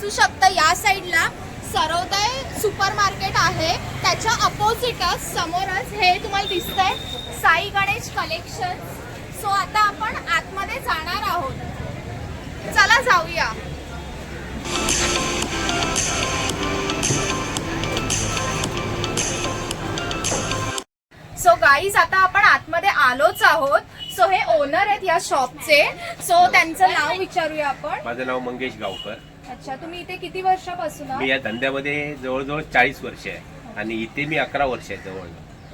दिसू शकतं. या साईडला सरोदय सुपर मार्केट आहे. त्याच्या अपोजिटच समोरच हे तुम्हाला दिसतंय. साई गणेश कलेक्शन सो आता आपण आतमध्ये जाणार आहोत. चला जाऊया. सो गाईज आता आपण आतमध्ये आलोच आहोत. सो हे ओनर आहेत या शॉपचे सो त्यांचं नाव विचारूया आपण. माझं नाव मंगेश गावकर. अच्छा तुम्ही इथे किती वर्षापासून आहात? मी या धंद्यामध्ये जवळजवळ चाळीस वर्ष आहे. आणि इथे मी अकरा वर्ष आहे जवळ.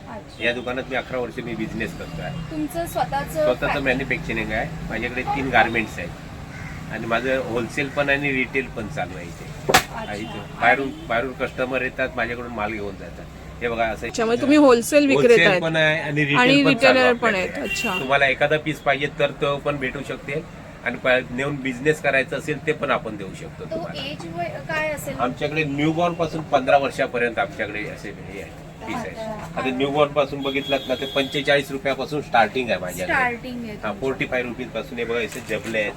अच्छा. या दुकानात मी अकरा वर्ष मी बिझनेस करतो आहे. तुमचं स्वतःच स्वतःचं मॅन्युफॅक्चरिंग आहे. माझ्याकडे तीन गार्मेंट्स आहेत. आणि माझं होलसेल पण आणि रिटेल पण चालू आहे इथे. आणि इथे बाहेरून बाहेरून कस्टमर येतात माझ्याकडून माल घेऊन जातात. हे बघा असं त्याच्यामुळे तुम्ही होलसेल विक्रेता आहेत. पण आहे आणि आणि रिटेल आहे पण. आहेत. अच्छा. तुम्हाला एखादा पीस पाहिजे तर तो पण भेटू शकते. आणि नेऊन बिझनेस करायचा असेल ते पण आपण देऊ शकतो तो तुम्हाला. एज काय असेल? आमच्याकडे न्यूबॉर्नपासून पंधरा वर्षापर्यंत आमच्याकडे असे हे आहे. पीस आहे. आता न्यूबॉर्नपासून बघितलात ना ते पंचेचाळीस रुपयापासून स्टार्टिंग आहे माझ्याकडे स्टार्टिंग हा आहे फोर्टी फाय रुपीजपासून हे बघा असे जबले आहेत.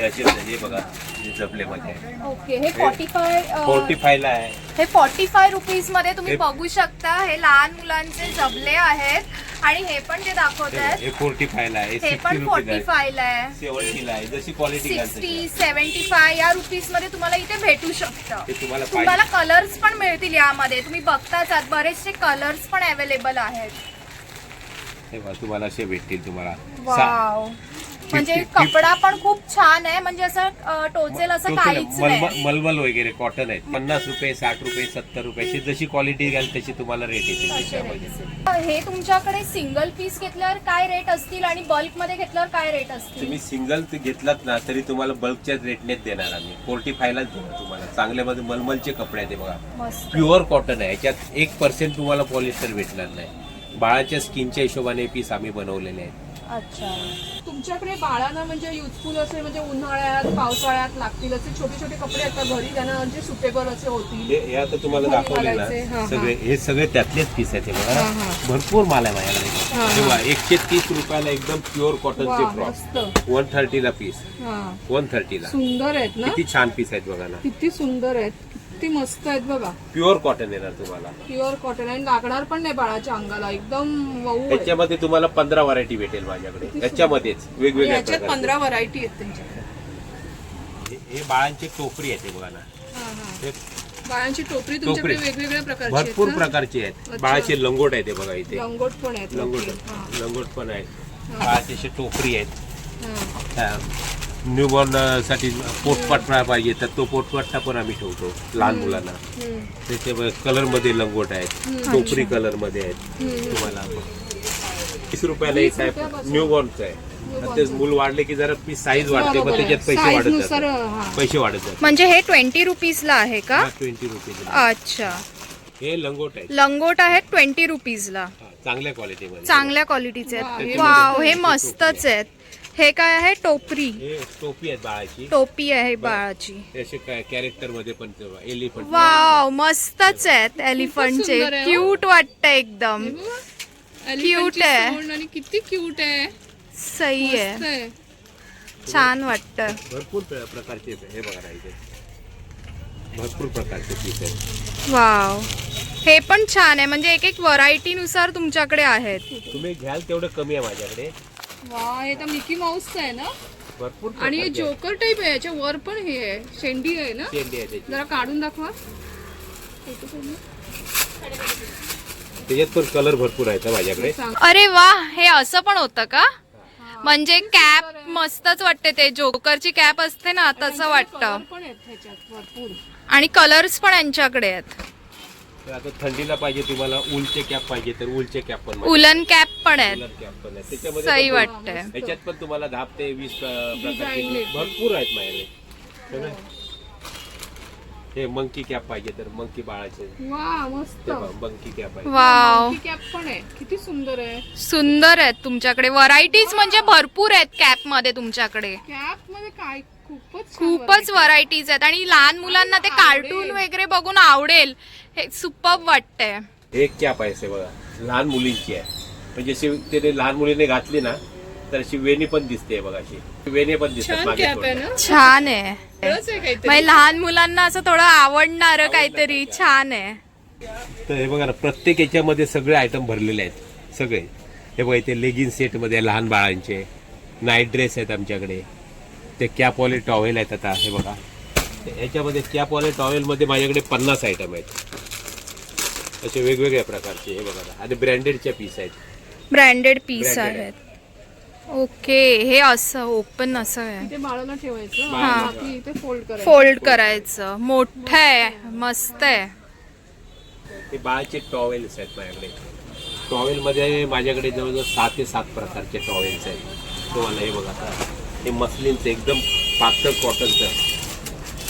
हे असे हे बघा हे जबले मध्ये आहे ओके हे फॉर्टी फाय फोर्टी फाय ला आहे. हे फॉर्टी फाय रुपीजमध्ये तुम्ही हे- बघू शकता हे लहान मुलांचे जबले आहेत. आणि हे पण जे दाखवत आहेत. हे फोर्टी फाय ला आहे. हे सिक्स्टी पण रुपीज फोर्टी आहे. फाय ला आहे. सेवन्टी ला आहे. जशी क्वालिटी सिक्स्टी सेव्हन्टी फाय या रुपीजमध्ये तुम्हाला इथे भेटू शकतं. ते तुम्हाला तुम्हाला पाहिजे. कलर्स पण मिळतील यामध्ये. तुम्ही बघताच आहात. बरेचसे कलर्स पण अवेलेबल आहेत. हे बघा, तुम्हाला असे भेटतील तुम्हाला. सा- वाव म्हणजे कपडा पण खूप छान आहे. म्हणजे असं टोचेल असं टोटल काहीच नाही. मलमल मलमल वगैरे कॉटन आहेत पन्नास रुपये साठ रुपये सत्तर रुपये जशी क्वालिटी घ्याल तशी तुम्हाला रेट rates. हे तुमच्याकडे सिंगल पीस घेतल्यावर काय रेट असतील आणि बल्कमध्ये घेतल्यावर काय रेट असतील? तुम्ही सिंगल घेतलात ना तरी तुम्हाला बल्कच्या रेटनेच देणार आम्ही. फोर्टी फायलाच देणार तुम्हाला. चांगल्यामध्ये मलमलचे कपडे आहेत बघा. प्युअर कॉटन आहे. याच्यात एक पर्सेंट तुम्हाला पॉलिस्टर भेटणार नाही. बाळाच्या स्किनच्या हिशोबाने पीस आम्ही बनवलेले आहेत. अच्छा. तुमच्याकडे बाळांना म्हणजे युजफुल असे म्हणजे उन्हाळ्यात पावसाळ्यात लागतील असे छोटे छोटे कपडे असतात घरी त्यांना म्हणजे सुटेबल असे होतील. हे हे आता तुम्हाला दाखवले घालायचे, हा, ना. हा. सगळे हे सगळे त्यातलेच पीस आहेत हे हा, बघा. हा. भरपूर माल आहे माझ्याकडे. हा, हे. बघा एकशे तीस रुपयाला एकदम प्युअर वा, कॉटनचे फ्रॉक वन थर्टीला पीस हा. वन थर्टीला सुंदर आहेत ना? किती छान पीस आहेत बघा ना. किती सुंदर आहेत. किती मस्त आहेत बघा प्युअर कॉटन येणार तुम्हाला. प्युअर कॉटन आणि लागणार पण नाही बाळाच्या अंगाला एकदम आहे. त्याच्यामध्ये तुम्हाला पंधरा व्हरायटी भेटेल माझ्याकडे. त्याच्यामध्येच वेगवेगळ्या याच्यात प्रकारचे. पंधरा व्हरायटी आहेत त्यांच्याकडे. हे- हे बाळांची टोपरी आहे ते बघा ना. हा, हा. हे बाळांची टोपरी तुमच्याकडे टोपरी. वेगवेगळ्या प्रकारची आहेत भरपूर ना? प्रकारचे आहेत. अच्छा. बाळाचे लंगोट आहे ते बघा इथे. लंगोट पण आहेत लंगोट. लंगोट पण आहेत. बाळाचे असे टोपरी आहेत. हा. साठी पोटपट्टा पाहिजे तर तो पोटपट्टा पण आम्ही ठेवतो लहान मुलांना. त्याच्या कलरमध्ये लंगोट आहेत टोपरी कलरमध्ये आहेत तुम्हाला वीस रुपयाला एक आहे? न्यूबॉर्नचं आहे आणि ते मूल वाढले की जरा पीस साईज वाढते मग आहे. त्याच्यात पैसे वाढत जातात. हा. पैसे वाढत जातात. म्हणजे हे ट्वेंटी रुपीजला आहे का? ट्वेंटी रुपीज अच्छा. हे लंगोट आहे लंगोट आहेत ट्वेंटी रुपीजला चांगल्या क्वालिटीमध्ये चांगल्या क्वालिटीचे आहेत. हे वाव हे मस्तच आहेत. हे काय आहे? टोपरी. हे टोपी आहेत बाळाची. टोपी आहे बाळाची. हे असे कॅरेक्टरमध्ये पण एलिफंट वाव मस्तच आहेत एलिफंटचे सुंदर आहे, हो. क्यूट वाटतं एकदम. ची आहे. आणि किती क्यूट आहे. सही मस्त आहे. आहे. छान वाटतं. भरपूर प्र- प्रकारचे हे बघा भरपूर प्रकारचे पीस आहेत. वाव. हे पण छान आहे. म्हणजे एक एक व्हरायटी नुसार तुमच्याकडे आहेत. तुम्ही घ्याल तेवढं कमी आहे माझ्याकडे. वा हे तर मिकी माऊसचं आहे ना? भरपूर आणि हे प्रकारचे आहेत. जोकर टाईप आहे याच्या वर पण हे आहे. शेंडी आहे ना? शेंडी आहे त्याची. जरा काढून दाखवा. त्याच्यात पण कलर भरपूर आहेत हा माझ्याकडे. सांग. अरे वा हे असं पण होतं का? म्हणजे कॅप मस्तच वाटते ते. जोकरची कॅप असते ना तसं वाटतं. कलर पण आहेत ह्याच्यात भरपूर. आणि कलर्स पण यांच्याकडे आहेत. तर आता थंडीला पाहिजे तुम्हाला उलचे कॅप पाहिजे तर उलचे कॅप पण उलन कॅप पण आहेत उलन कॅप पण आहेत त्याच्यामध्ये सही पण वाटतंय. त्याच्यात पण तुम्हाला दहा ते वीस अं, प्रकारचे. भरपूर आहेत माझ्याकडे सगळे. हे मंकी कॅप पाहिजे तर मंकी बाळाचे. वा मस्त. मंकी कॅप आहे. वाव. कॅप पण आहे. किती सुंदर आहे. सुंदर आहेत तुमच्याकडे. व्हरायटीज म्हणजे भरपूर आहेत कॅपमध्ये तुमच्याकडे. कॅपमध्ये काय? खूपच छान खूपच variety. व्हरायटीज आहेत. आणि लहान मुलांना ते कार्टून वगैरे बघून आवडेल. हे सुपर वाटतंय. एक कॅप आहे बघा. लहान मुलींची आहे. म्हणजे अशी ते लहान मुलीने घातली ना तर अशी वेणी पण दिसते बघा अशी. वेणी पण दिसतात छान मागे कॅप आहे थोडं. ना? छान आहे. वेगळंच आहे काहीतरी. म्हणजे लहान मुलांना असं थोडं आवडणार काहीतरी. छान आहे. तर हे बघा ना प्रत्येक याच्यामध्ये सगळे आयटम भरलेले आहेत. सगळे. हे बघा इथे लेगिन सेटमध्ये लहान बाळांचे. नाईट ड्रेस आहेत आमच्याकडे. ते कॅपवाले टॉवेल आहेत आता हे बघा. ते याच्यामध्ये कॅपवाले टॉवेल मध्ये माझ्याकडे पन्नास आयटम आहेत. असे वेगवेगळ्या प्रकारचे हे बघा. आणि ब्रँडेडच्या पीस आहेत. ब्रँडेड पीस Branded आहेत. ओके हे असं ओपन असं आहे. ते बाळाला ठेवायचं हा. आणि बाकी इथे फोल्ड करायचं. फोल्ड करायचं. मोठं आहे मस्त आहे. ते बाळाचे टॉवेल्स आहेत माझ्याकडे. टॉवेल मध्ये माझ्याकडे जवळजवळ सहा ते सात प्रकारचे टॉवेल्स आहेत. तुम्हाला हे बघा आता. हे मसलिनचं एकदम पातळ कॉटनचं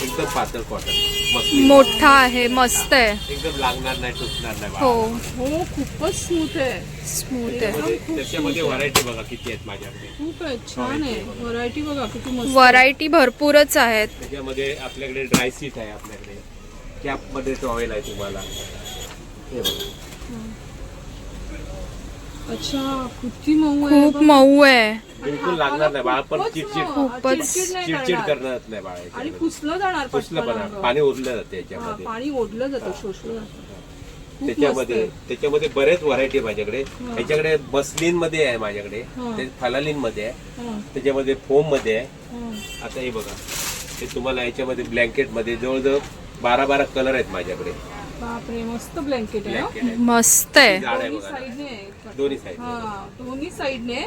एकदम पातळ कॉटन मोठा आहे मस्त आहे. एकदम लागणार नाही टुचणार नाही हो. हो खूपच स्मूथ आहे. स्मूथ आहे. त्याच्यामध्ये-. व्हरायटी बघा किती आहेत माझ्याकडे. खूप छान आहे. व्हरायटी बघा किती मस्त व्हरायटी भरपूरच आहेत. त्याच्यामध्ये आपल्याकडे ड्राय सीट आहे आपल्याकडे. कॅपमध्ये टॉवेल आहे तुम्हाला. हे बघा. अच्छा किती मऊ आहे खूप मऊ आहे बिलकुल लागणार नाही बाळ पण चिडचिड. खूपच चिडचिड करणार. नाही बाळ आणि. पुसलं जाणार पुसलं पण. पाणी उरलं जाते हा, याच्यामध्ये पाणी ओढलं जातं शोषलं त्याच्यामध्ये. त्याच्यामध्ये बरेच व्हरायटी आहे माझ्याकडे याच्याकडे मसलिनमध्ये आहे माझ्याकडे. ते फलालीन मध्ये आहे हा, त्याच्यामध्ये फोममध्ये आहे हा. आता हे बघा हे तुम्हाला याच्यामध्ये ब्लँकेटमध्ये जवळजवळ बारा बारा कलर आहेत माझ्याकडे बापरे मस्त ब्लँकेट आहे हं. मस्त आहे. दोन्ही साईडने आहे. दोन्ही साईड हा दोन्ही साईडने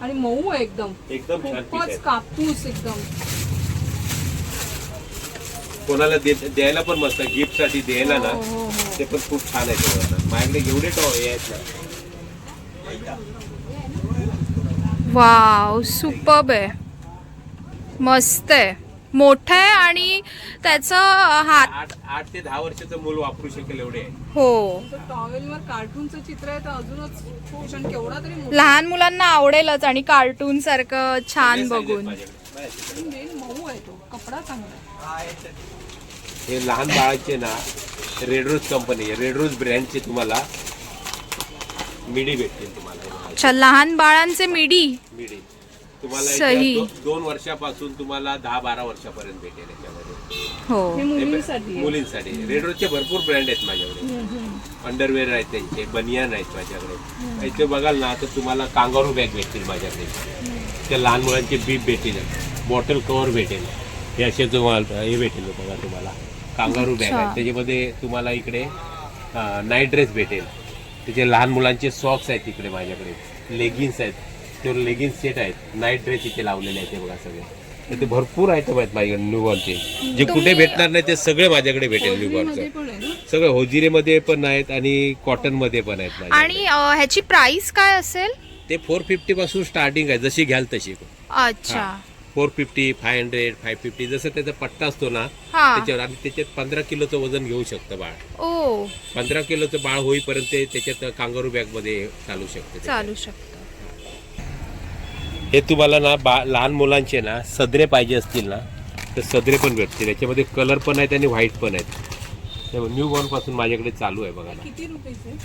आणि मऊ आहे एकदम. एकदम छान खूपच आहे. कापूस एकदम. कोणाला दे- द्यायला पण मस्त गिफ्टसाठी द्यायला ना हो, हो, हो. ते पण खूप छान आहे ते बघा. माझ्याकडे एवढे टॉ हे आहेत ना. वाव सुपर्ब आहे. मस्त आहे. मोठं आहे आणि त्याचं हात आठ आठ ते दहा वर्षाचं मूल वापरू शकेल एवढे आहे. हो टॉवेल वर कार्टूनचं चित्र आहे तर अजूनच खूप छान केवढा तरी. लहान मुलांना आवडेलच आणि कार्टून सारखं छान बघून माझ्याकडे. मेन मऊ आहे तो कपडा चांगला आहे. हे लहान बाळाचे ना रेडरोज कंपनी रेडरोज ब्रँडचे तुम्हाला मिडी भेटतील तुम्हाला हे बघा. अच्छा लहान बाळांचे मिडी मिडी तुम्हाला सही. याच्यात दो- दोन वर्षापासून तुम्हाला दहा बारा वर्षापर्यंत भेटेल याच्यामध्ये. हो. हे मुलींसाठी आहे. मुलींसाठी. रेडरोजचे भरपूर ब्रँड आहेत माझ्याकडे. अंडरवेअर आहेत त्यांचे बनियान आहेत माझ्याकडे. इथे बघाल ना तर तुम्हाला कांगारू बॅग भेटतील माझ्याकडे. त्या लहान मुलांचे बीप भेटेल बॉटल कव्हर भेटेल. हे असे तुम्हाला हे भेटेल बघा तुम्हाला. कांगारू बॅग अच्छा. आहे त्याच्यामध्ये तुम्हाला इकडे नाईट ड्रेस भेटेल. त्याचे लहान मुलांचे सॉक्स आहेत इकडे माझ्याकडे. लेगिन्स आहेत. ते लेगिन्स सेट आहेत. नाईट ड्रेस इथे लावलेले आहेत ते बघा सगळे. तर ते भरपूर आयटम आहेत माझ्याकडे न्यूबॉर्नचे जे कुठे भेटणार नाही ते सगळे माझ्याकडे भेटेल न्यूबॉर्नचं सगळं होजिरेमध्ये पण आहेत आणि कॉटनमध्ये पण आहेत माझ्याकडे. आणि अं, ह्याची प्राइस काय असेल? ते फोर फिफ्टी पासून स्टार्टिंग आहे जशी घ्याल तशी. अच्छा. Four fifty five hundred five fifty जसं त्याचा पट्टा असतो ना हा. त्याच्यावर आणि त्याच्यात पंधरा किलोचं वजन घेऊ शकतं बाळ. ओ. पंधरा किलोचं बाळ होईपर्यंत ते त्याच्यात कांगारू बॅगमध्ये चालू शकते ते. चालू शकतं. हे तुम्हाला ना बा लहान मुलांचे ना सदरे पाहिजे असतील ना तर सदरे पण भेटतील. याच्यामध्ये कलर पण आहेत आणि व्हाईट पण आहेत. न्यू बॉर्नपासून माझ्याकडे चालू आहे बघा ना. किती रुपयाचे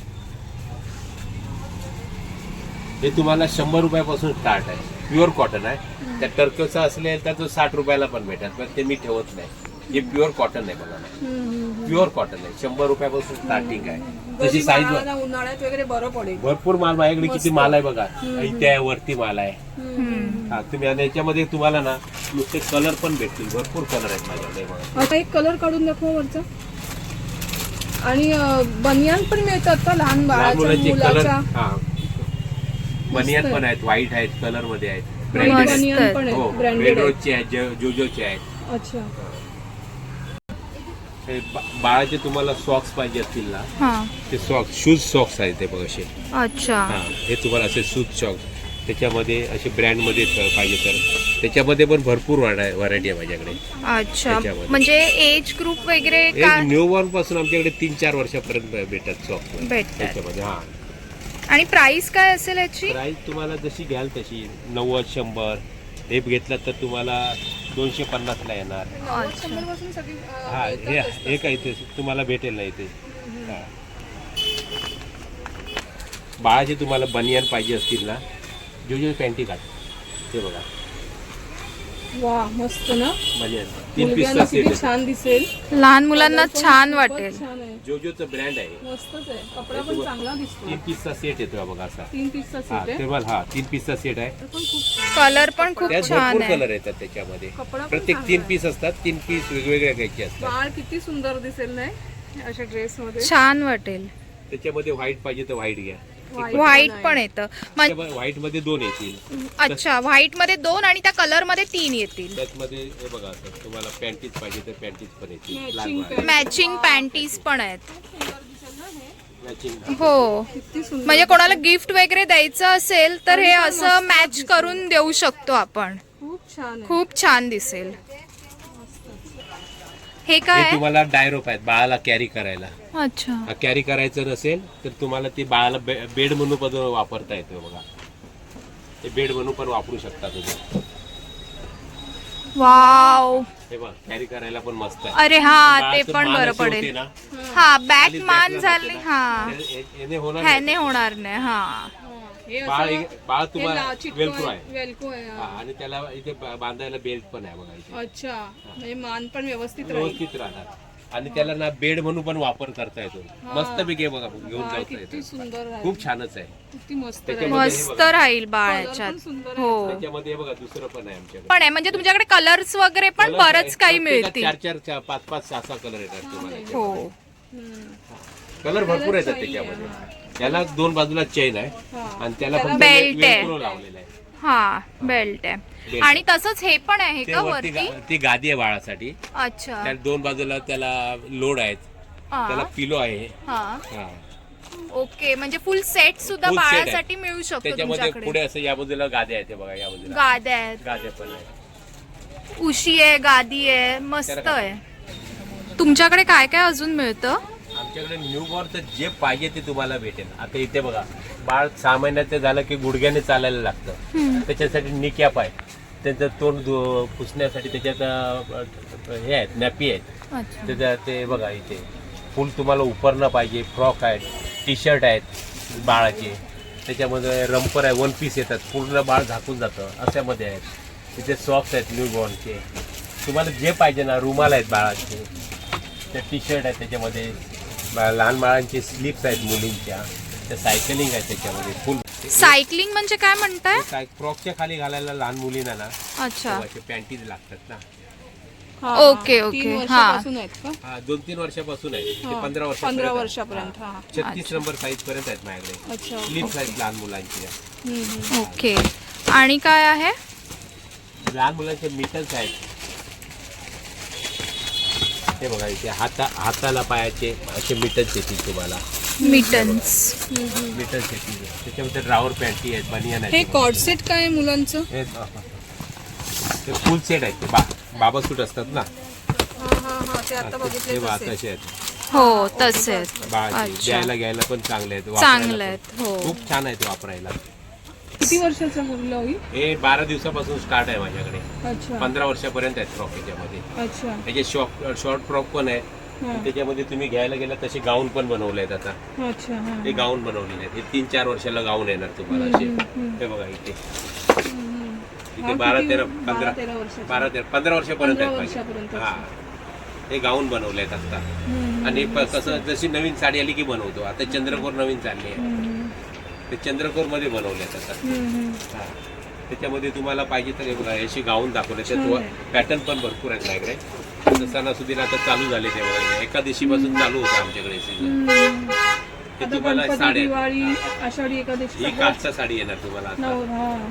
हे तुम्हाला शंभर रुपयापासून स्टार्ट आहे. प्युअर कॉटन आहे. त्या टर्कचा असेल तर तो साठ रुपयाला पण भेटेल पण ते मी ठेवत नाही. हे प्युअर कॉटन आहे बघा. ना प्युअर कॉटन आहे. शंभर रुपयापासून स्टार्टिंग आहे. तशी साईज उन्हाळ्यात वगैरे बरं पडेल. भरपूर माल माझ्याकडे किती माल आहे बघा. इथे आहे वरती माल आहे. हा तुम्ही आणि याच्यामध्ये तुम्हाला ना नुसते कलर पण भेटतील. भरपूर कलर आहेत माझ्याकडे बघा. आता एक कलर काढून दाखवा वरचा. आणि बनियान पण मिळतात का? लहान मुलांचे कलर हा. बनियान पण आहेत व्हाईट आहेत कलरमध्ये आहेत. ब्रँडेड आहेत. बनियान पण हो जोजोचे आहेत. अच्छा. हे बा- बाळाचे तुम्हाला सॉक्स पाहिजे असतील ना हा. ते सॉक्स शूज सॉक्स आहेत ते बघ असे. अच्छा. हा हे तुम्हाला असे शूज सॉक्स त्याच्यामध्ये असे ब्रँडमध्ये पाहिजे तर. त्याच्यामध्ये पण भरपूर व्हरायटी आहे माझ्याकडे. अच्छा. त्याच्यामध्ये. म्हणजे एज ग्रुप वगैरे एक का न्यू बॉर्नपासून आमच्याकडे तीन चार वर्षापर्यंत भेटतात सॉक्स भेटतात. त्याच्यामध्ये हा. आणि प्राइस काय असेल याची? प्राईस तुम्हाला जशी घ्याल तशी नव्वद शंभर. हे घेतला तर तुम्हाला दोनशे पन्नासला येणार. हा हे. हे काय इथे तुम्हाला भेटेल ना इथे. हा. बाळाचे तुम्हाला बनियान पाहिजे असतील ना. जो जो पॅन्टी काढ ते बघा. वा मस्त ना? तीन मुलग्यांना पीसचा सेट किती आहे छान दिसेल. लहान मुलांना छान वाटेल. छान आहे. जो जोचं ब्रँड आहे. मस्तच आहे. कपडा पण चांगला दिसतो तीन पीसचा सेट येतो हा बघा असा. तीन पीसचा हा सेट आहे. टेबल हा तीन पीसचा सेट आहे. पण खूप कलर पण खूप त्यात छान भरपूर आहे. कलर येतात त्याच्यामध्ये. कपडा पण प्रत्येक तीन आहे. पीस असतात तीन पीस वेगवेगळ्या घ्यायचे असतात. बाळ किती सुंदर दिसेल नाही अशा ड्रेस मध्ये? छान वाटेल. त्याच्यामध्ये व्हाईट पाहिजे तर व्हाईट घ्या. व्हाईट पण येतं. व्हाईटमध्ये दोन येतील. अच्छा व्हाईटमध्ये दोन आणि त्या कलरमध्ये तीन येतील. त्यातमध्ये हे बघा तुम्हाला पॅन्टीज पाहिजे तर पॅन्टीज पण येतील. Matching. मॅचिंग पॅन्टीज पण आहेत सुंदर दिसेल ना हे मॅचिंग हो. किती सुंदर. म्हणजे कोणाला गिफ्ट वगैरे द्यायचं असेल तर हे असं मॅच करून देऊ शकतो आपण. खूप छान आहे. खूप छान दिसेल. हे काय? हे? तुम्हाला डायरोप आहेत बाळाला कॅरी करायला. अच्छा. कॅरी करायचं नसेल तर तुम्हाला ते बाळाला बे- बेड म्हणून पण वापरता येतं बघा. ते बेड म्हणून पण वापरू शकता तुम्ही. वाव. हे बघ कॅरी करायला पण मस्त आहे. अरे हा ते बाळाचं पण मान बरं अशी होते पडेल ना, हा बॅक खाली मान झाली ना, हा. हे- हे- याने होणार ह्याने नाही. होणार नाही हा. हा, हे बाळ असं बाळ हे तुम्हाला ला- चिटकून- वेलक्रो आहे. वेलक्रो आहे. हा, हा. आणि त्याला इथे बा- बांधायला बेल्ट पण आहे बघा इथे. अच्छा. म्हणजे मान पण व्यवस्थित राहील. व्यवस्थित राहणार. आणि त्याला ना बेड म्हणून पण वापर करता येतो. मस्त पैकी आहे बघा घेऊन बाळ जाता किती येतो. सुंदर खूप छानच आहे. किती मस्त राहील. त्याच्यामध्ये हे मस्त बघा. राहील बाळ Colour याच्यात. पण सुंदर आहे. हो त्याच्यामध्ये हे बघा दुसरं पण आहे आमच्याकडे. पण आहे. म्हणजे तुमच्याकडे कलर्स वगैरे पण आहे. बरंच काही मिळतील. चार चार चार पाच पाच सहा सहा कलर येतात तुम्हाला हो. हम्म. कलर भरपूर येतात त्याच्यामध्ये. त्याला दोन बाजूला चेन आहे. आणि त्याला फक्त belt आहे. लावलेला आहे. हा बेल्ट आहे. आणि तसंच हे पण आहे ते का वरती वरती? गा- ती गादी आहे बाळासाठी. अच्छा. त्या दोन बाजूला त्याला लोड आहेत. त्याला हा पिलो आहे हा. हा. ओके म्हणजे फुल सेट सुद्धा Full set आहे. बाळासाठी मिळू शकतो त्याच्यामध्ये तुमच्याकडे. पुढे असं या बाजूला गाद्या आहेत हे बघा या बाजूला. गाद्या आहेत. गाद्या पण आहेत. उशी आहे गादी आहे मस्त त्याला काय? आहे. तुमच्याकडे काय काय अजून मिळतं? आमच्याकडे न्यू तर जे पाहिजे ते तुम्हाला भेटेल आता इथे बघा बाळ सहा महिन्याचं झालं की गुडघ्याने चालायला लागतं. त्याच्यासाठी निकॅप आहे त्यांचं तोंड धु- पुसण्यासाठी त्याच्यात अं, हे आहेत नॅपी आहेत. अच्छा. त्याच्यात ते बघा इथे. फुल तुम्हाला उपरणं पाहिजे फ्रॉक आहेत टी शर्ट आहेत बाळाचे. त्याच्यामध्ये रंपर आहे वन पीस येतात. पूर्ण बाळ झाकून जातं अशामध्ये आहेत. तिथे सॉक्स आहेत न्यू बॉर्नचे तुम्हाला जे पाहिजे ना रुमाल आहेत बाळाचे. ते टी शर्ट आहेत त्याच्यामध्ये. लहान बाळांचे स्लीप्स आहेत मुलींच्या. त्या सायकलिंग आहे त्याच्यामध्ये फुल सायकलिंग म्हणजे काय म्हणताय? काय फ्रॉकच्या खाली घालायला लहान मुलींना ना अच्छा. पॅन्टीज लागतात ना. हा, ओके. ओके. तीन हा. वर्षापासून आहेत का? हा दोन तीन वर्षापासून आहे ते. पंधरा वर्ष पंधरा वर्षापर्यंत हा. छत्तीस नंबर साईज पर्यंत आहेत माझ्याकडे. अच्छा स्लीप्स आहेत लहान मुलांचे. ओके आणि काय आहे? लहान मुलांचे मिटल्स आहेत. हे बघा इथे हाता हाताला पायाचे असे मिटल्स येतील तुम्हाला. मिटन्स मिटल्स येतील त्याच्यामध्ये ड्रावर पॅन्टी आहेत बनियन हे आहेत कॉर्डसेट काय आहे मुलांचं? हे ते फुल सेट आहेत. ते बा बाबा सूट असतात ना. हा हा हा ते आता बघितले ते बा तसे. आहेत. हो तसे आहेत. बाळाचे. अच्छा. द्यायला घ्यायला पण चांगले आहेत वापरायला चांगले पण. आहेत हो. खूप छान आहेत वापरायला. किती वर्षाचा मुलगा होईल? हे बारा दिवसापासून स्टार्ट आहे माझ्याकडे. पंधरा वर्षापर्यंत आहेत फ्रॉक याच्यामध्ये अच्छा. त्याचे शॉर्ट शॉर्ट फ्रॉक पण आहेत. हा. त्याच्यामध्ये तुम्ही घ्यायला गेला तसे गाऊन पण बनवले आहेत आता हा. हे गाऊन बनवलेले आहेत. हे तीन चार वर्षाला गाऊन येणार तुम्हाला असे. हे बघा इथे. इथे हा, बारा? तेरा पंधरा. बारा तेरा पंधरा वर्षापर्यंत. हा. हे गाऊन बनवले आहेत आता आणि कसं जशी नवीन साडी आली की बनवतो. आता चंद्रकोर नवीन चालली आहे. ते चंद्रकोरमध्ये बनवले. हा. त्याच्यामध्ये तुम्हाला पाहिजे तर हे बघा अशी गाऊन दाखवले त्यात. पॅटर्न पण भरपूर आहेत माझ्याकडे. सणासुदीला आता चालू झाले ते बघा एका दिवशीपासून चालू होतं आमच्याकडे. ते तुम्हाला ही. काष्टा साडी येणार तुम्हाला आता. हा.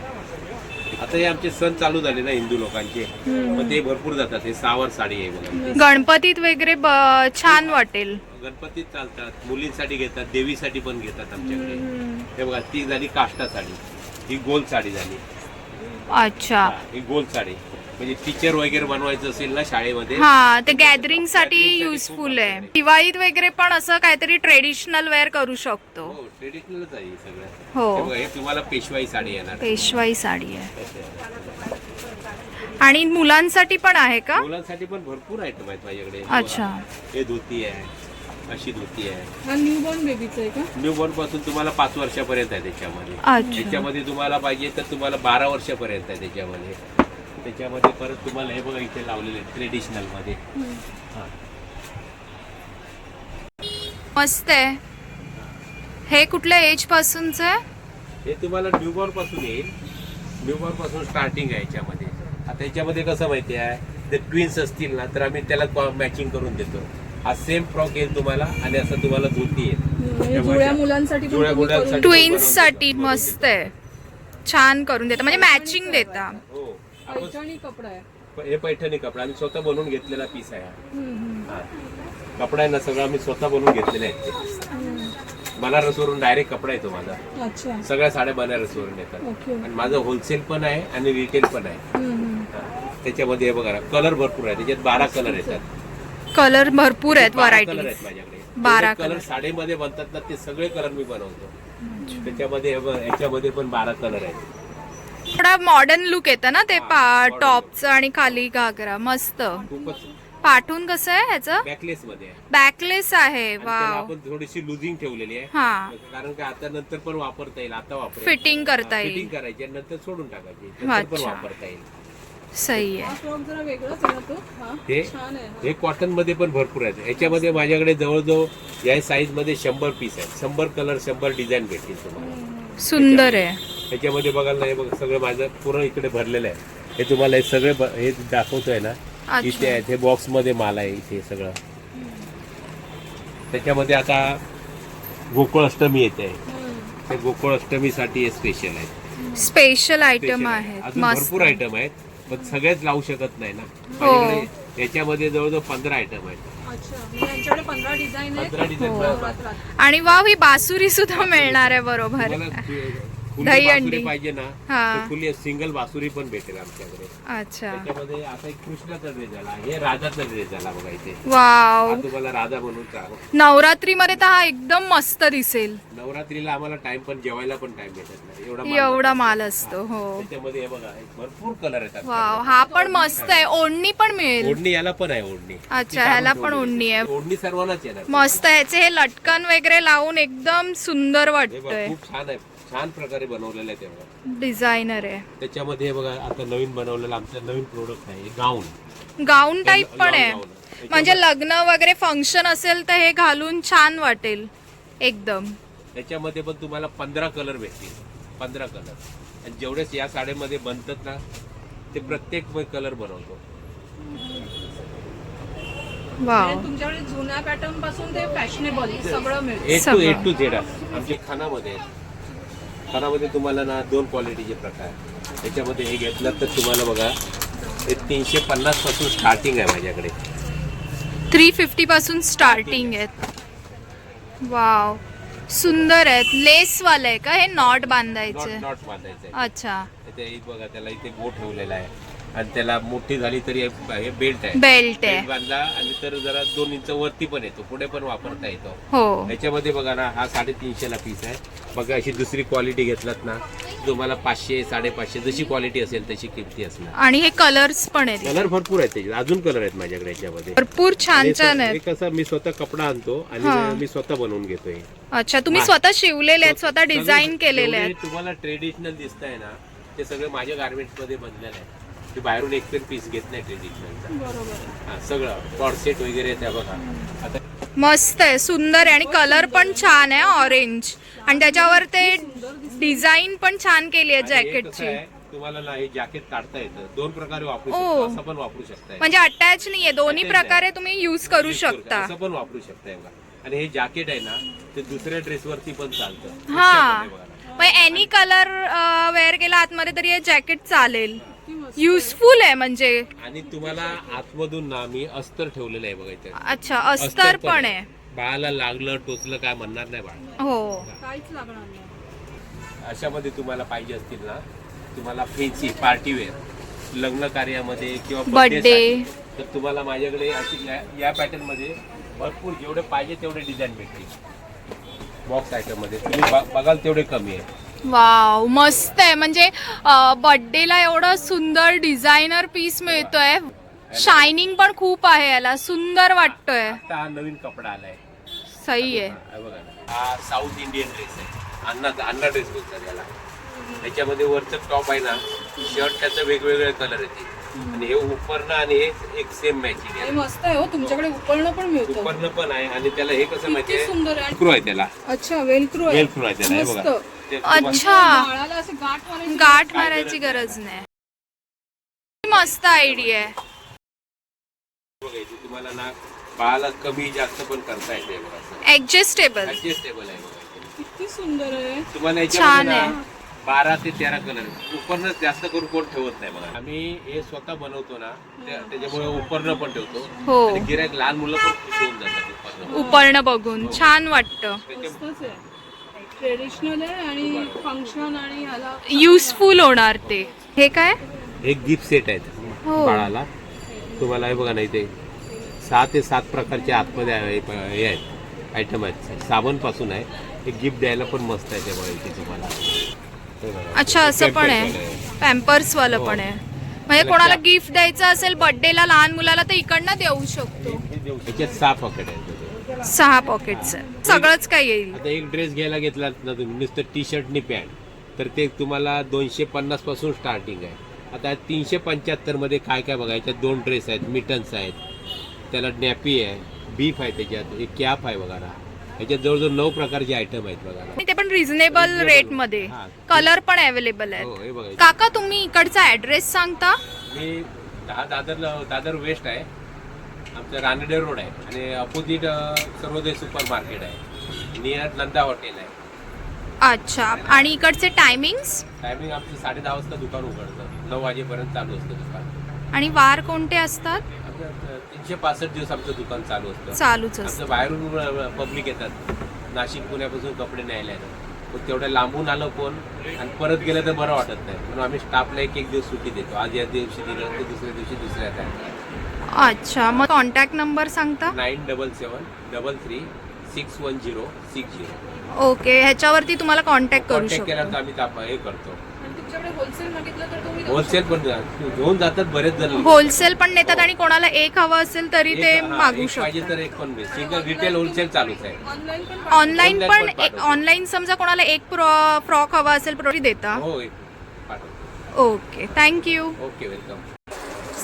आता हे आमचे सण चालू झाले ना हिंदू लोकांचे. मग ते भरपूर जातात हे सावर साडी आहे बघा. गणपतीत वगैरे ब- छान वाटेल. गणपतीत चालतात मुलींसाठी घेतात देवीसाठी पण घेतात आमच्याकडे. हे बघा ती झाली काष्टा साडी. ही गोल साडी झाली. अच्छा. हा, ही गोल साडी. म्हणजे टीचर वगैरे बनवायचं असेल ना शाळेमध्ये हा ते गॅदरिंगसाठी युजफुल आहे. दिवाळीत वगैरे पण असं काहीतरी ट्रेडिशनल वेअर करू शकतो. हो ट्रेडिशनलच आहे हे सगळं. हो. हे बघा, हे तुम्हाला पेशवाई साडी येणार. पेशवाई साडी आहे. आणि मुलांसाठी पण आहे का? मुलांसाठी पण भरपूर आयटम आहेत माझ्याकडे. अच्छा. हे धोती आहे. अशी धोती आहे. हा न्यू बॉर्न बेबीचं आहे का? न्यू बॉर्नपासून तुम्हाला पाच वर्षापर्यंत आहे त्याच्यामध्ये. अच्छा. त्याच्यामध्ये तुम्हाला पाहिजे तर तुम्हाला बारा वर्षापर्यंत आहे त्याच्यामध्ये. त्याच्यामध्ये परत तुम्हाला हे बघा इथे लावलेले ट्रेडिशनलमध्ये. हा. मस्त आहे. हे कुठल्या एज पासूनच आहे? हे तुम्हाला न्यूबॉर्नपासून येईल. न्यूबॉर्नपासून स्टार्टिंग आहे याच्यामध्ये. आता याच्यामध्ये कसं माहिती आहे? ते ट्विन्स असतील ना तर आम्ही त्याला मॅचिंग करून देतो. हा सेम फ्रॉक येईल तुम्हाला आणि असं तुम्हाला धोती येईल. हे जुळ्या मुलांसाठी जुळ्या. ट्विन्ससाठी मस्त आहे. छान करून देता. म्हणजे मॅचिंग देता. हो. आपण पैठणी कपडा आहे. हे पैठणी कपडा. आम्ही स्वतः बनवून घेतलेला पीस आहे हा. कपडा आहे ना सगळं आम्ही स्वतः बनवून घेतलेले आहेत. बनारसवरून डायरेक्ट कपडा येतो माझा. अच्छा. सगळ्या साड्या बनारसवरून येतात. ओके. आणि माझं होलसेल पण आहे आणि रिटेल पण आहे. हा. त्याच्यामध्ये हे बघा कलर भरपूर आहे. त्याच्यात बारा कलर येतात. कलर भरपूर आहेत व्हरायटी कलर आहेत माझ्याकडे. बारा कलर. साडीमध्ये बनतात ना ते सगळे कलर मी बनवतो. त्याच्यामध्ये याच्यामध्ये पण बारा कलर आहेत. थोडा मॉडर्न लुक येतं ना ते टॉपचं आणि खाली घागरा मस्त. पाठून कसं आहे ह्याचं? बॅकलेस मध्ये आहे. बॅकलेस आहे वाव आपण थोडीशी लुझिंग ठेवलेली आहे. हा. कारण का आता नंतर पण वापरता येईल आता वापर फिटिंग करता फिटिंग येईल. करायची आणि नंतर सोडून टाकायची. नंतर पण अच्छा. वापरता येईल. सही हा आहे आहे ना हा हे छान आहे हा. हे कॉटनमध्ये पण भरपूर आहेत. याच्यामध्ये माझ्याकडे जवळजवळ या साईजमध्ये शंभर पीस आहेत. शंभर कलर शंभर डिझाईन भेटतील तुम्हाला. सुंदर आहे. याच्यामध्ये बघायला नाही बघ सगळं माझं पूर्ण इकडे भरलेलं आहे. हे तुम्हाला हे सगळे ब- हे दाखवतोय ना. इथे आहेत. हे बॉक्समध्ये माल आहे इथे सगळं. त्याच्यामध्ये आता गोकुळ अष्टमी येते. हम्म. ते गोकुळ अष्टमीसाठी हे स्पेशल आहे. स्पेशल आयटम आहे. आहेत. अजून मस्त. भरपूर आयटम आहेत. पण सगळेच लावू शकत नाही ना. हो. माझ्याकडे याच्यामध्ये जवळजवळ पंधरा आयटम आहेत. अच्छा म्हणजे पंधरा डिझाईन नवरात्रात आणि वाव ही बासुरी सुद्धा मिळणार आहे बरोबर. दही अंडी. पाहिजे ना हा. तर फुली सिंगल बासुरी पण भेटेल आमच्याकडे. अच्छा. त्याच्यामध्ये आता एक कृष्णाचा ड्रेस झाला हे राधाचा ड्रेस झाला बघा इथे. वाव. तुम्हाला राधा बनवून चालू नवरात्रीमध्ये तर हा एकदम मस्त दिसेल. नवरात्रीला आम्हाला टाइम पण जेवायला पण टाइम भेटत नाही. एवढा माल एवढा भेटतो. माल असतो हो. त्याच्यामध्ये हे बघा भरपूर कलर येतात वाव. हा पण मस्त आहे. ओढणी पण मिळेल. ओढणी याला पण आहे ओढणी. अच्छा, ह्याला पण ओढणी आहे. ओढणी सर्वांनाच येणार. मस्त आहे. ह्याचे हे लटकन वगैरे लावून एकदम सुंदर वाटतंय. खूप छान आहे. छान प्रकारे बनवलेलं आहे तेव्हा डिझायनर आहे. त्याच्यामध्ये हे बघा आता नवीन बनवलेलं आमचं नवीन प्रोडक्ट आहे गाऊन. गाऊन टाईप पण आहे. म्हणजे लग्न वगैरे फंक्शन असेल तर हे घालून छान वाटेल एकदम. त्याच्यामध्ये पण तुम्हाला पंधरा कलर भेटतील. पंधरा कलर आणि जेवढेच या साड्यामध्ये बनतात ना ते प्रत्येक कलर बनवतो. वाव म्हणजे तुमच्याकडे जुन्या पॅटर्नपासून ते फॅशनेबल सगळं मिळतं. ए टू सगळं. टू झेड आमच्या खानामध्ये. आहे. खानामध्ये तुम्हाला ना दोन क्वालिटीचे प्रकार त्याच्यामध्ये हे घेतलं तर तुम्हाला बघा हे तीनशे पन्नासपासून स्टार्टिंग आहे माझ्याकडे. थ्री फिफ्टी पासून स्टार्टिंग आहेत. वाव सुंदर आहेत. लेस वाले का? हे नॉट बांधायचे. नॉट बांधायचं अच्छा. इथे बघा त्याला इथे गो ठेवलेला आहे. आणि त्याला मोठी झाली तरी हे- बेल्ट आहे. बेल्ट आहे. बांधला आणि तर जरा दोन इंच वरती पण येतो. पुढे पण वापरता येतो. हो. याच्यामध्ये बघा ना हा साडेतीनशे ला पीस आहे. बघा अशी दुसरी क्वालिटी घेतलात ना तुम्हाला पाचशे साडेपाचशे जशी क्वालिटी असेल तशी किमती असणार. आणि हे कलर्स पण आहेत. कलर भरपूर आहेत त्याच्यात. अजून कलर आहेत माझ्याकडे याच्यामध्ये. भरपूर छान छान हे आहेत. कसं मी स्वतः कपडा आणतो. आणि मी स्वतः बनवून घेतोय. अच्छा तुम्ही स्वतः शिवलेले आहेत स्वतः डिझाईन केलेले आहेत. तुम्हाला ट्रेडिशनल दिसत आहे ना ते सगळे माझ्या गार्मेंट्समध्ये बनलेले आहे ते बाहेरून एक पण पीस घेत नाही ट्रेडिशनलचा. हा सगळं. कॉर्सेट वगैरे त्या बघा. आता मस्त आहे सुंदर आहे आणि कलर पण छान आहे ऑरेंज आणि त्याच्यावर ते डिझाईन पण छान केली आहे हे जॅकेटची तुम्हाला ना हे जॅकेट काढता येतं. दोन प्रकारे वापरू. शकता असं पण वापरू शकता म्हणजे अटॅच नाहीये दोन्ही प्रकारे तुम्ही युज करू शकता. असं पण वापरू शकता बघा आणि हे जॅकेट आहे ना ते दुसऱ्या ड्रेस वरती पण चालतं. हा. एनी कलर वेअर केला आतमध्ये तरी हे जॅकेट चालेल. युजफुल आहे म्हणजे. आणि तुम्हाला आतमधून ना मी अस्तर ठेवलेलं आहे बघा इथे. अच्छा अस्तर पण आहे. बाळाला लागलं टोचलं काय म्हणणार नाही बाळ. हो. काहीच लागणार नाही. अशामध्ये तुम्हाला पाहिजे असतील ना तुम्हाला फॅन्सी पार्टी वेअर लग्न कार्यामध्ये किंवा Birthday. birthday. साठी, तर तुम्हाला माझ्याकडे अशी या- या पॅटर्नमध्ये भरपूर जेवढे पाहिजे तेवढे डिझाईन भेटतील बॉक्स आयटममध्ये. तुम्ही ब- बघाल तेवढे कमी आहे. वाव मस्त आहे. म्हणजे बर्थडेला एवढं सुंदर डिझायनर पीस मिळतोय. शायनिंग पण खूप आहे याला. सुंदर वाटतोय. आता हा नवीन कपडा आलाय. सही आहे. हा बघा ना. हा साऊथ इंडियन ड्रेस आहे. अण्णा ड्रेस बोलतात याला. त्याच्यामध्ये वरचं टॉप आहे ना शर्ट त्याचं वेगवेगळे कलर येते. आणि हे उपरणं आणि हे एक सेम मॅचिंग हे आहे मस्त आहे हो. तुमच्याकडे उपरणं पण मिळतं. उपरणं पण आहे. आणि त्याला हे कसं किती माहितीये सुंदर आहे. क्रू आहे त्याला. अच्छा वेलक्रो आहे. वेल क्रू आहे त्याला. हे मस्त बघा. ते तुम्हाला- अच्छा. गाठ मारायची गाठ मारायची गरज नाही. मस्त आयडिया आहे. तुम्हाला ना बाळाला कमी जास्त पण करता येते हे बघा. असं ऍडजस्टेबल ऍडजस्टेबल आहे बघा. किती सुंदर आहे. तुम्हाला छान याच्यामध्ये आहे. ना बारा ते तेरा कलर उपरणं जास्त करून कोण ठेवत नाही बघा. आम्ही हे स्वतः बनवतो ना त्या- त्याच्यामुळे उपरणं पण ठेवतो. हो. आणि गिरायक लहान मुलं पण खुश होऊन जातात उपरणं. उपरणं बघून. छान वाटतं. मस्तच आहे. ट्रेडिशनल आहे आणि फंक्शन आणि ह्याला युजफुल होणार ते. हे काय? एक गिफ्ट सेट आहेत हो. बाळाला. तुम्हाला हे बघा ना इथे सहा ते सात प्रकारचे आतमध्ये आहे- हे आहेत. आयटम आहेत. साबणपासून आहे. हे गिफ्ट द्यायला पण मस्त आहे ते बघा इथे तुम्हाला. हे बघा. अच्छा असं पण Pampers आहे. वालं पॅम्पर्स वालं पण आहे. म्हणजे कोणाला गिफ्ट द्यायचं असेल बर्थडेला लहान मुलाला तर इकडनं देऊ शकतो. हे देऊ शकतो. याच्यात सहा पॉकेट आहेत. सहा पॉकेट्स सगळंच काय येईल. आता एक ड्रेस घ्यायला घेतला ना तुम्ही नुसतं टी शर्टनी पॅन्ट तर ते तुम्हाला दोनशे पन्नासपासून स्टार्टिंग आहे. आता तीनशे पंच्याहत्तरमध्ये काय काय बघा याच्यात दोन ड्रेस आहेत मिटन्स आहेत. त्याला नॅपी आहे बीफ आहे त्याच्यात एक कॅप आहे बघा ना. याच्यात जवळजवळ नऊ प्रकारचे आयटम आहेत बघा ना. ते पण रिझनेबल. रेटमध्ये. कलर पण अवेलेबल हो आहेत हे काका तुम्ही इकडचा ऍड्रेस सांगता? मी दादर दादर वेस्ट आहे. आमचं रानडे रोड आहे आणि अपोजिट सर्वोदय सुपर मार्केट आहे. नियर नंदा हॉटेल आहे. अच्छा आणि इकडचे टायमिंग्स टायमिंग आमचं साडे दहा वाजता दुकान उघडतं. नऊ वाजेपर्यंत चालू असतं दुकान. आणि वार कोणते असतात? आमचं तीनशे पासष्ट दिवस आमचं दुकान चालू असतं. चालूच असतं. आमचं बाहेरून पब्लिक येतात. नाशिक पुण्यापासून कपडे न्यायला येतात. पण तेवढ्या लांबून आलं कोण? आणि परत गेलं तर बरं वाटत नाही. म्हणून आम्ही स्टाफला एक एक दिवस सुट्टी देतो. आज या दिवशी दिलं तर दुसऱ्या दिवशी दुसऱ्या त्या अच्छा मग कॉन्टॅक्ट नंबर सांगता? Nine double seven double three six one zero six zero. Okay ह्याच्यावरती तुम्हाला कॉन्टॅक्ट करू कॉन्टॅक्ट शकतो. आम्ही ताप- हे करतो. आणि तुमच्याकडे होलसेल मागितलं तर तुम्ही देऊ होलसेल पण घेऊन जातात बरेच जण होलसेल पण नेतात आणि कोणाला एक हवं असेल तरी एक- ते हा, मागू एक पाहिजे शकतात. तर एक पण सिंगल रिटेल होलसेल चालूच आहे. ऑनलाईन पण ऑनलाईन Online पण पण पाठवतो. ऑनलाईन समजा कोणाला एक फ्रॉक हवा असेल देता. हो एक okay thank you okay welcome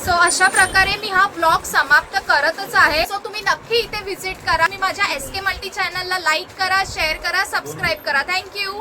so अशा प्रकारे मी हा ब्लॉग समाप्त करतच आहे. सो तुम्ही नक्की इथे व्हिजिट करा. मी माझ्या एस के मल्टी चॅनलला लाईक करा शेअर करा सबस्क्राईब करा. Thank you